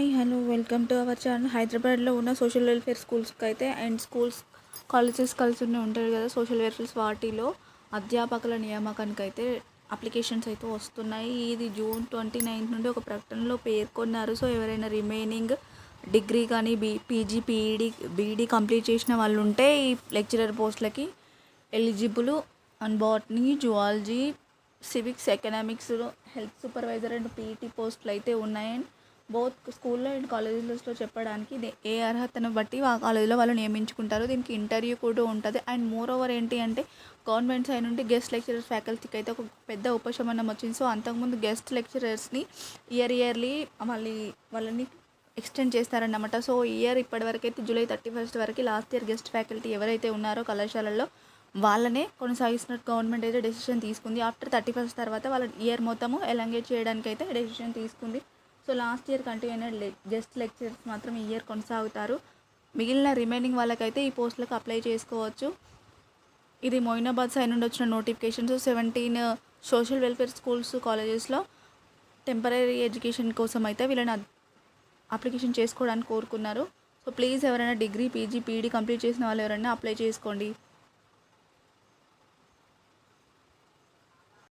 Hello welcome to our channel. హైదరాబాద్లో ఉన్న social welfare స్కూల్స్కి అయితే అండ్ స్కూల్స్ కాలేజెస్ కలిసి ఉన్న ఉంటారు కదా సోషల్ వెల్ఫేర్ వాటిలో అధ్యాపకుల నియామకానికి అయితే అప్లికేషన్స్ అయితే వస్తున్నాయి. ఇది జూన్ ట్వంటీ నైన్త్ నుండి ఒక ప్రకటనలో పేర్కొన్నారు. సో ఎవరైనా రిమైనింగ్ డిగ్రీ కానీ B PG PEd BEd complete చేసిన వాళ్ళు ఉంటే ఈ లెక్చరర్ పోస్టులకి eligible and botany zoology civics economics health supervisor and PET పోస్టులు అయితే ఉన్నాయి. అండ్ బోత్ స్కూల్లో అండ్ కాలేజెస్లో చెప్పడానికి ఏ అర్హతను బట్టి ఆ కాలేజీలో వాళ్ళు నియమించుకుంటారు. దీనికి ఇంటర్వ్యూ కూడా ఉంటుంది. అండ్ మోర్ ఓవర్ ఏంటి అంటే గవర్నమెంట్ సైడ్ నుండి గెస్ట్ లెక్చరర్స్ ఫ్యాకల్టీకి అయితే ఒక పెద్ద ఉపశమనం వచ్చింది. సో అంతకుముందు గెస్ట్ లెక్చరర్స్ని ఇయర్ ఇయర్లీ మళ్ళీ వాళ్ళని ఎక్స్టెండ్ చేస్తారన్నమాట. సో ఇయర్ ఇప్పటివరకు అయితే జూలై థర్టీ ఫస్ట్ వరకు లాస్ట్ ఇయర్ గెస్ట్ ఫ్యాకల్టీ ఎవరైతే ఉన్నారో కళాశాలల్లో వాళ్ళనే కొనసాగిస్తున్నట్టు గవర్నమెంట్ అయితే డెసిషన్ తీసుకుంది. ఆఫ్టర్ థర్టీ ఫస్ట్ తర్వాత వాళ్ళ ఇయర్ మొత్తము ఎలాంగేట్ చేయడానికి అయితే డెసిషన్ తీసుకుంది. సో లాస్ట్ ఇయర్ కంటిన్యూ అయిన జస్ట్ లెక్చరర్స్ మాత్రం ఈ ఇయర్ కొనసాగుతారు. మిగిలిన రిమైనింగ్ వాళ్ళకైతే ఈ పోస్టులకు అప్లై చేసుకోవచ్చు. ఇది మొయినాబాద్ సైడ్ నుండి వచ్చిన notifications. Seventeen uh, social welfare schools కాలేజెస్లో టెంపరీ ఎడ్యుకేషన్ కోసం అయితే వీళ్ళని అప్లికేషన్ చేసుకోవడానికి కోరుకున్నారు. సో ప్లీజ్ ఎవరైనా డిగ్రీ పీజీ పీడీ కంప్లీట్ చేసిన వాళ్ళు ఎవరైనా అప్లై చేసుకోండి.